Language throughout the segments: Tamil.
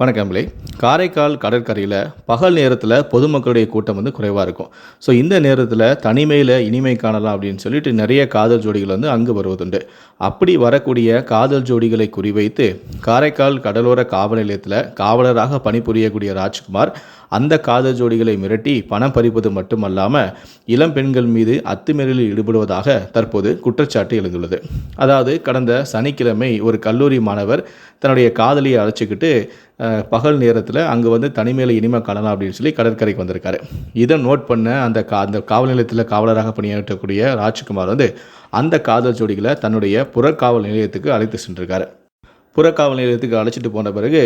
வணக்கம்களே காரைக்கால் கடற்கரையில் பகல் நேரத்தில் பொதுமக்களுடைய கூட்டம் வந்து குறைவாக இருக்கும். ஸோ இந்த நேரத்தில் தனிமையில் இனிமை காணலாம் அப்படின்னு சொல்லிட்டு நிறைய காதல் ஜோடிகள் வந்து அங்கு வருவதுண்டு. அப்படி வரக்கூடிய காதல் ஜோடிகளை குறிவைத்து காரைக்கால் கடலோர காவல் நிலையத்தில் காவலராக பணிபுரியக்கூடிய ராஜ்குமார் அந்த காதல் ஜோடிகளை மிரட்டி பணம் பறிப்பது மட்டுமல்லாமல் இளம் பெண்கள் மீது அத்துமீறலில் ஈடுபடுவதாக தற்போது குற்றச்சாட்டு எழுந்துள்ளது. அதாவது கடந்த சனிக்கிழமை ஒரு கல்லூரி மாணவர் தன்னுடைய காதலியை அழைச்சிக்கிட்டு பகல் நேரத்தில் அங்கே வந்து தனிமையில் இனிமை காணலாம் அப்படின்னு சொல்லி கடற்கரைக்கு வந்திருக்காரு. இதை நோட் பண்ண அந்த கா அந்த காவல் நிலையத்தில் காவலராக பணியாற்றக்கூடிய ராஜ்குமார் வந்து அந்த காதல் ஜோடிகளை தன்னுடைய புறக்காவல் நிலையத்துக்கு அழைத்து சென்றிருக்காரு. புறக்காவல் நிலையத்துக்கு அழைச்சிட்டு போன பிறகு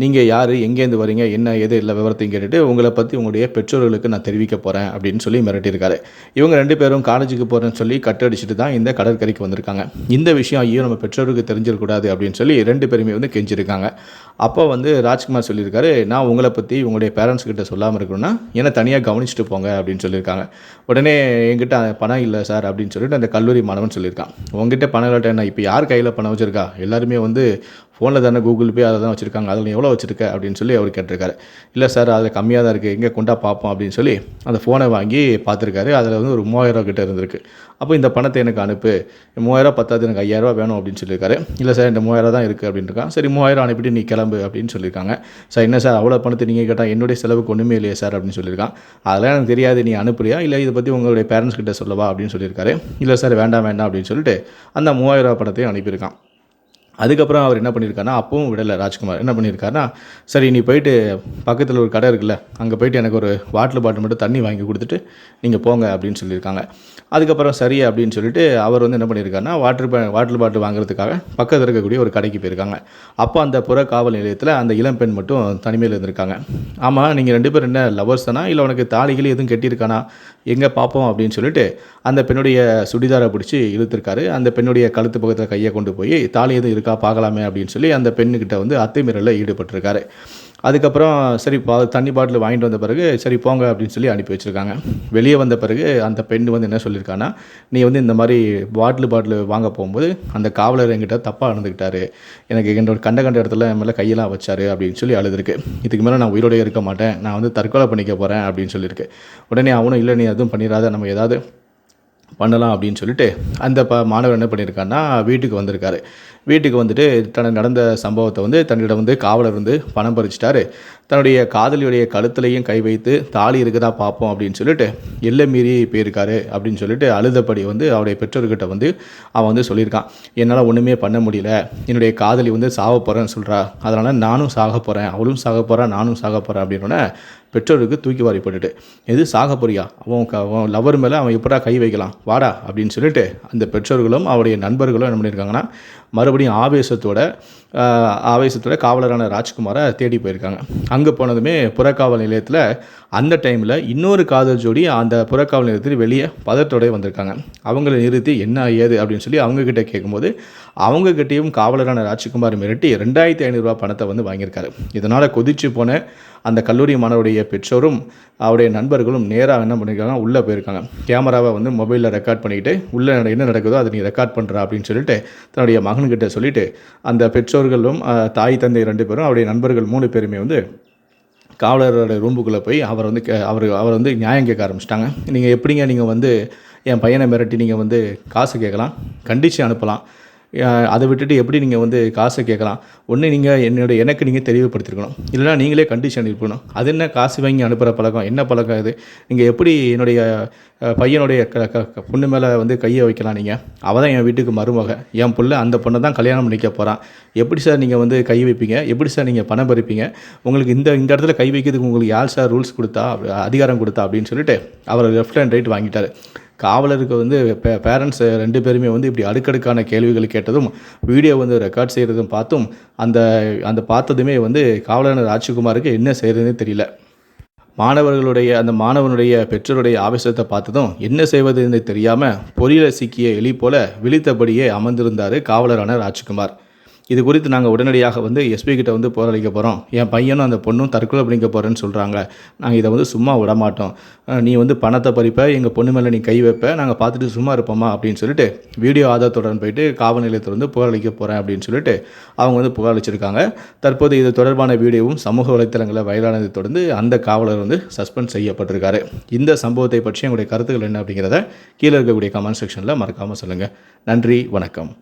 நீங்கள் யார் எங்கேருந்து வரீங்க என்ன எது இல்லை விவரத்தையும் கேட்டுட்டு உங்களை பற்றி உங்களுடைய பெற்றோர்களுக்கு நான் தெரிவிக்க போகிறேன் அப்படின்னு சொல்லி மிரட்டியிருக்காரு. இவங்க ரெண்டு பேரும் காலேஜுக்கு போகிறேன்னு சொல்லி கட்டடிச்சிட்டு தான் இந்த கடற்கரைக்கு வந்திருக்காங்க. இந்த விஷயம் ஐயோ நம்ம பெற்றோருக்கு தெரிஞ்சிடக்கூடாது அப்படின்னு சொல்லி ரெண்டு பேருமே வந்து கெஞ்சிருக்காங்க அப்போ வந்து ராஜ்குமார் சொல்லியிருக்காரு நான் உங்களை பற்றி உங்களுடைய பேரண்ட்ஸ் கிட்ட சொல்லாமல் இருக்கணும்னா என்னை தனியாக கவனிச்சுட்டு போங்க அப்படின்னு சொல்லியிருக்காங்க. உடனே என்கிட்ட பணம் இல்லை சார் அப்படின்னு சொல்லிட்டு அந்த கல்லூரி மாணவன் சொல்லியிருக்கான். உங்ககிட்ட பணம் இல்லாட்ட என்ன இப்போ யார் கையில் பணம் வச்சிருக்கா? எல்லாருமே வந்து ஃபோனில் தானே கூகுள் பே அதை தான் வச்சுருக்காங்க. அதில் எவ்வளோ எவ்வளோ வச்சிருக்க அப்படின்னு சொல்லி அவர் கேட்டிருக்காரு. இல்லை சார் அதில் கம்மியாக தான் இருக்குது எங்கே கொண்டா பார்ப்போம் அப்படின்னு சொல்லி அந்த ஃபோனை வாங்கி பார்த்துருக்காரு. அதில் வந்து ஒரு மூவாயிரம் கிட்ட இருந்திருக்கு. அப்போ இந்த பணத்தை எனக்கு அனுப்பு. மூவாயிரம் பத்தாது எனக்கு ஐயாயிரரூவா வேணும் அப்படின்னு சொல்லியிருக்காரு. இல்லை சார் இந்த மூவாயிரம் தான் இருக்குது அப்படின்னு இருக்கான். சரி மூவாயிரம் அனுப்பிட்டு நீ கிளம்பு அப்படின்னு சொல்லியிருக்காங்க. சார் என்ன சார் அவ்வளோ பணத்தை நீங்கள் கேட்டால் என்னுடைய செலவுக்கு ஒன்றுமே இல்லையா சார் அப்படின்னு சொல்லியிருக்கான். அதெல்லாம் எனக்கு தெரியாது நீ அனுப்புறியா? இல்லை இதை பற்றி உங்களுடைய பேரண்ட்ஸ் கிட்ட சொல்லவா அப்படின்னு சொல்லியிருக்காரு. இல்லை சார் வேண்டாம் வேண்டாம் அப்படின்னு சொல்லிட்டு அந்த மூவாயிரம் பணத்தையும் அனுப்பியிருக்கான். அதுக்கப்புறம் அவர் என்ன பண்ணியிருக்காருன்னா அப்பவும் விடலை ராஜ்குமார். என்ன பண்ணியிருக்காருன்னா சரி நீ போயிட்டு பக்கத்தில் ஒரு கடை இருக்குல்ல அங்கே போயிட்டு எனக்கு ஒரு வாட்டர் பாட்டில் மட்டும் தண்ணி வாங்கி கொடுத்துட்டு நீங்கள் போங்க அப்படின்னு சொல்லியிருக்காங்க. அதுக்கப்புறம் சரி அப்படின்னு சொல்லிட்டு அவர் வந்து என்ன பண்ணியிருக்காருன்னா வாட்டர் வாட்டர் பாட்டில் வாங்குறதுக்காக பக்கத்தில் இருக்கக்கூடிய ஒரு கடைக்கு போயிருக்காங்க. அப்போ அந்த புற காவல் நிலையத்தில் அந்த இளம் பெண் மட்டும் தனிமையில் இருந்திருக்காங்க. ஆமாம் நீங்கள் ரெண்டு பேரும் என்ன லவர்ஸ் தானா? இல்லை உனக்கு தாலிகள் எதுவும் கட்டியிருக்கானா? எங்கே பார்ப்போம் அப்படின்னு சொல்லிட்டு அந்த பெண்ணுடைய சுடிதாரை பிடிச்சி இழுத்துருக்காரு. அந்த பெண்ணுடைய கழுத்து பக்கத்தில் கையை கொண்டு போய் தாலி எதுவும் இருக்கா பார்க்கலாமே அப்படின்னு சொல்லி அந்த பெண்ணுக்கிட்ட வந்து அத்துமீறலில் ஈடுபட்டிருக்காரு. அதுக்கப்புறம் சரி பா தண்ணி பாட்டில் வாங்கிட்டு வந்த பிறகு சரி போங்க அப்படின்னு சொல்லி அனுப்பி வச்சுருக்காங்க. வெளியே வந்த பிறகு அந்த பெண் வந்து என்ன சொல்லியிருக்கான்னா நீ வந்து இந்த மாதிரி பாட்டில் பாட்டில் வாங்க போகும்போது அந்த காவலர் என்கிட்ட தப்பாக நடந்துக்கிட்டாரு எனக்கு என்னோட கண்ட கண்ட இடத்துல என் மேலே கையெல்லாம் வச்சாரு அப்படின்னு சொல்லி அழுதுருக்கு. இதுக்கு மேலே நான் உயிரோடய இருக்க மாட்டேன். நான் வந்து தற்கொலை பண்ணிக்க போகிறேன் அப்படின்னு சொல்லியிருக்கு. உடனே அவனும் இல்லை நீ எதுவும் பண்ணிடாத. நம்ம ஏதாவது பண்ணலாம் அப்படின்னு சொல்லிட்டு அந்த ப மாணவர் என்ன பண்ணியிருக்காருன்னா வீட்டுக்கு வந்திருக்காரு. வீட்டுக்கு வந்துட்டு தனக்கு நடந்த சம்பவத்தை வந்து தன்னிடம் வந்து காவலர் வந்து பணம் பறிச்சிட்டாரு. தன்னுடைய காதலியுடைய கழுத்துலையும் கை வைத்து தாலி இருக்குதா பார்ப்போம் அப்படின்னு சொல்லிட்டு எல்லை மீறி போயிருக்காரு அப்படின்னு சொல்லிட்டு அழுதபடி வந்து அவருடைய பெற்றோர்கிட்ட வந்து அவன் வந்து சொல்லியிருக்கான். என்னால் ஒன்றுமே பண்ண முடியல. என்னுடைய காதலி வந்து சாக போகிறேன்னு சொல்கிறா அதனால் நானும் சாக போகிறேன் அவளும் சாக போகிறா நானும் சாக போகிறேன் அப்படின்னோடனே பெற்றோருக்கு தூக்கி வாரி போட்டுட்டு எது சாக போறியா? அவன் க அவன் லவர் மேலே அவன் எப்படா கை வைக்கலாம்? வாடா அப்படின்னு சொல்லிட்டு அந்த பெற்றோர்களும் அவருடைய நண்பர்களும் என்ன பண்ணியிருக்காங்கன்னா மறுபடியும் ஆவேசத்தோட ஆவேசத்தோட காவலரான ராஜ்குமாரை தேடி போயிருக்காங்க. அங்கே போனதுமே புறக்காவல் நிலையத்தில் அந்த டைமில் இன்னொரு காதல் ஜோடி அந்த புறக்காவல் நிலையத்தில் வெளியே பதத்தோடய வந்திருக்காங்க. அவங்கள நிறுத்தி என்ன ஏது அப்படின்னு சொல்லி அவங்கக்கிட்ட கேட்கும்போது அவங்கக்கிட்டேயும் காவலரான ராஜ்குமார் மிரட்டி ரெண்டாயிரத்தி ஐநூறுரூவா பணத்தை வந்து வாங்கியிருக்காரு. இதனால் கொதிச்சு போன அந்த கல்லூரி மாணவருடைய பெற்றோரும் அவருடைய நண்பர்களும் நேராக என்ன பண்ணியிருக்காங்க உள்ளே போயிருக்காங்க. கேமராவை வந்து மொபைலில் ரெக்கார்ட் பண்ணிக்கிட்டு உள்ளே என்ன நடக்குதோ அதை நீ ரெக்கார்ட் பண்ணுற அப்படின்னு சொல்லிட்டு தன்னுடைய மகன்கிட்ட சொல்லிட்டு அந்த பெற்றோர்களும் தாய் தந்தை ரெண்டு பேரும் அவருடைய நண்பர்கள் மூணு பேருமே வந்து காவலரோட ரூமுக்குள்ளே போய் அவர் வந்து கே- அவர் அவர் வந்து நியாயம் கேட்க ஆரம்பிச்சிட்டாங்க. நீங்கள் எப்படிங்க நீங்கள் வந்து என் பையனை மிரட்டி நீங்கள் வந்து காசு கேட்கலாம்? கண்டித்து அனுப்பலாம். அதை விட்டுட்டு எப்படி நீங்கள் வந்து காசை கேட்கலாம்? ஒன்று நீங்கள் என்னோட எனக்கு நீங்கள் தெளிவுபடுத்திருக்கணும். இல்லைனா நீங்களே கண்டிஷன் இருக்கணும். அது என்ன காசு வாங்கி அனுப்புகிற பழக்கம்? என்ன பழக்கம் இது? நீங்கள் எப்படி என்னுடைய பையனுடைய க க பொண்ணு மேலே வந்து கையை வைக்கலாம் நீங்கள் அவள் தான் என் வீட்டுக்கு மருமக. என் பிள்ளை அந்த பொண்ணை தான் கல்யாணம் பண்ணிக்க போகிறான் எப்படி சார் நீங்கள் வந்து கை வைப்பீங்க? எப்படி சார் நீங்கள் பணம் பறிப்பீங்க? உங்களுக்கு இந்த இந்த இடத்துல கை வைக்கிறதுக்கு உங்களுக்கு யார் சார் ரூல்ஸ் கொடுத்தா அதிகாரம் கொடுத்தா அப்படின்னு சொல்லிட்டு அவர் லெஃப்ட் அண்ட் ரைட் வாங்கிட்டார். காவலருக்கு வந்து பே பேரண்ட்ஸ் ரெண்டு பேருமே வந்து இப்படி அடுக்கடுக்கான கேள்விகள் கேட்டதும் வீடியோ வந்து ரெக்கார்ட் செய்கிறதும் பார்த்தும் அந்த அந்த பார்த்ததுமே வந்து காவலர் ராஜ்குமாருக்கு என்ன செய்கிறதுனே தெரியல. மாணவர்களுடைய அந்த மாணவனுடைய பெற்றோருடைய ஆவேசத்தை பார்த்ததும் என்ன செய்வதுன்னு தெரியாமல் பொறியில சிக்கிய எலி போல விழித்தபடியே அமர்ந்திருந்தார் காவலரான ராஜ்குமார். இது குறித்து நாங்கள் உடனடியாக வந்து எஸ்பி கிட்ட வந்து போராளிக்க போகிறோம் என் பையனும் அந்த பொண்ணும் தற்கொலை பண்ணிக்க போகிறேன்னு சொல்கிறாங்க நாங்கள் இதை வந்து சும்மா விட மாட்டோம். நீ வந்து பணத்தை பறிப்ப எங்கள் பொண்ணு மேலே நீ கை வைப்ப நாங்கள் பார்த்துட்டு சும்மா இருப்போமா அப்படின்னு சொல்லிட்டு வீடியோ ஆதாரத்துடன் போயிட்டு காவல் நிலையத்தில் வந்து புகாரளிக்க போகிறேன் அப்படின்னு சொல்லிட்டு அவங்க வந்து புகாரளிச்சிருக்காங்க தற்போது இது தொடர்பான வீடியோவும் சமூக வலைத்தளங்களில் வயலானதை தொடர்ந்து அந்த காவலர் வந்து சஸ்பெண்ட் செய்யப்பட்டிருக்காரு. இந்த சம்பவத்தை பற்றி எங்களுடைய கருத்துக்கள் என்ன அப்படிங்கிறத கீழே இருக்கக்கூடிய கமெண்ட் செக்ஷனில் மறக்காமல் சொல்லுங்கள் நன்றி வணக்கம்.